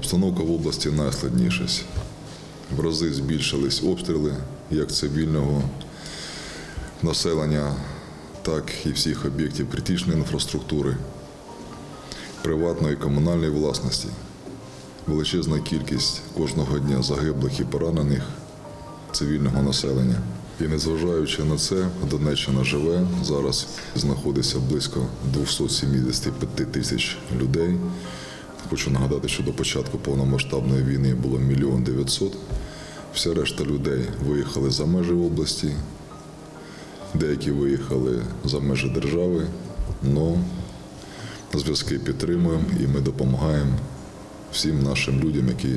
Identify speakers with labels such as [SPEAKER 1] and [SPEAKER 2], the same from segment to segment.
[SPEAKER 1] Обстановка в області найскладніша. В рази збільшились обстріли як цивільного населення, так і всіх об'єктів критичної інфраструктури, приватної і комунальної власності. Величезна кількість кожного дня загиблих і поранених цивільного населення. І незважаючи на це, Донеччина живе. Зараз знаходиться близько 275 тисяч людей. Хочу нагадати, що до початку повномасштабної війни було мільйон дев'ятсот. Вся решта людей виїхали за межі області, деякі виїхали за межі держави, але зв'язки підтримуємо і ми допомагаємо всім нашим людям, які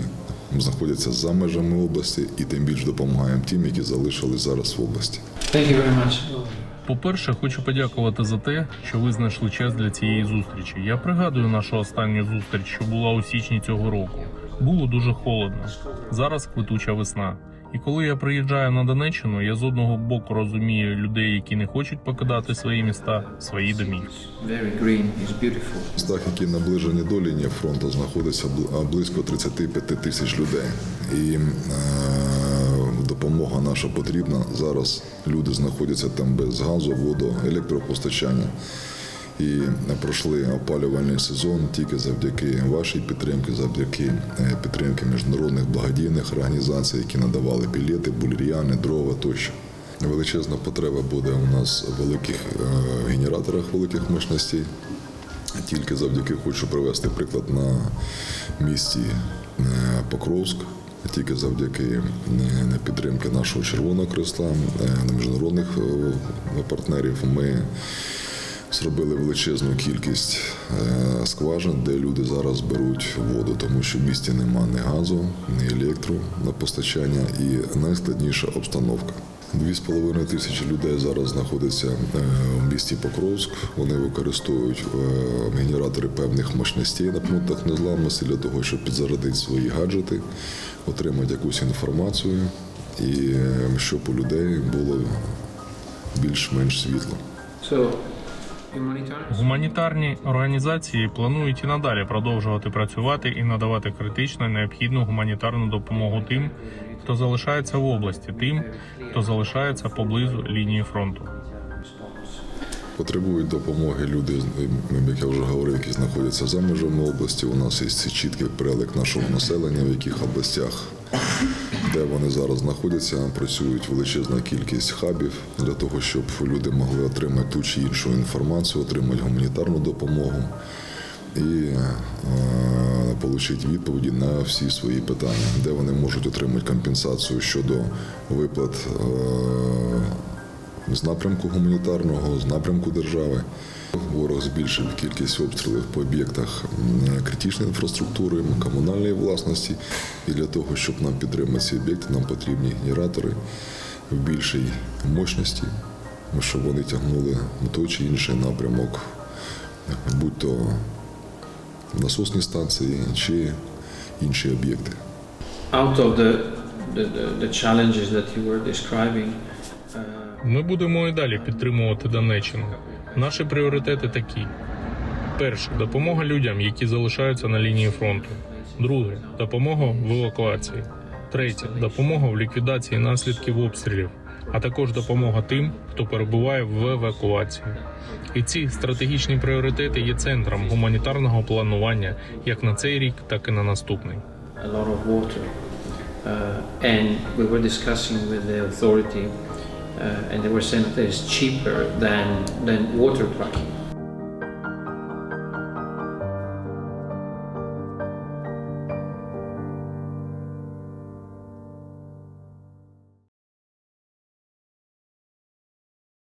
[SPEAKER 1] знаходяться за межами області, і тим більше допомагаємо тим, які залишились зараз в області.
[SPEAKER 2] Thank.
[SPEAKER 3] По-перше, хочу подякувати за те, що ви знайшли час для цієї зустрічі. Я пригадую нашу останню зустріч, що була у січні цього року. Було дуже холодно. Зараз квитуча весна. І коли я приїжджаю на Донеччину, я з одного боку розумію людей, які не хочуть покидати свої міста, свої домівки.
[SPEAKER 1] В містах, які наближені до лінії фронту, знаходиться близько 35 тисяч людей. І е, допомога наша потрібна. Зараз люди знаходяться там без газу, воду, електропостачання. І пройшли опалювальний сезон тільки завдяки вашій підтримці, завдяки е, підтримки міжнародних благодійних організацій, які надавали білети, бульріани, дрова тощо. Величезна потреба буде у нас в великих е, генераторах великих мощностей. Тільки завдяки хочу привести приклад на місті е, Покровськ. Тільки завдяки е, підтримки нашого Червоного Креста, е, міжнародних е, партнерів ми зробили величезну кількість скважин, де люди зараз беруть воду, тому що в місті нема ні газу, ні електро на постачання і найскладніша обстановка. Дві з половиною тисячі людей зараз знаходяться е, в місті Покровськ. Вони використовують е, генератори певних мощностей на пунктах незламності для того, щоб підзарядити свої гаджети, отримати якусь інформацію і е, щоб у людей було більш-менш світло.
[SPEAKER 3] Гуманітарні організації планують і надалі продовжувати працювати і надавати критично необхідну гуманітарну допомогу тим, хто залишається в області, тим, хто залишається поблизу лінії фронту.
[SPEAKER 1] Потребують допомоги люди, як я вже говорив, які знаходяться за межами області. У нас є чіткий перелик нашого населення, в яких областях, де вони зараз знаходяться, працюють величезна кількість хабів для того, щоб люди могли отримати ту чи іншу інформацію, отримати гуманітарну допомогу і е, отримати відповіді на всі свої питання, де вони можуть отримати компенсацію щодо виплат. е, з напрямку гуманітарного, з напрямку держави. Ворог збільшив кількість обстрілів по об'єктах критичної інфраструктури, комунальної власності. І для того, щоб нам підтримати ці об'єкти, нам потрібні генератори в більшій мощності, щоб вони тягнули в той чи інший напрямок, будь то насосні станції чи інші об'єкти.
[SPEAKER 2] Out of the, the, the challenges that you were describing, uh,
[SPEAKER 3] Ми будемо і далі підтримувати Донеччину. Наші пріоритети такі: перше допомога людям, які залишаються на лінії фронту. Друге допомога в евакуації. Третє допомога в ліквідації наслідків обстрілів, а також допомога тим, хто перебуває в евакуації. І ці стратегічні пріоритети є центром гуманітарного планування як на цей рік, так і на наступний.
[SPEAKER 2] Uh, and we were discussing with the authority, Uh, and they were saying that it's cheaper than, than water trucking.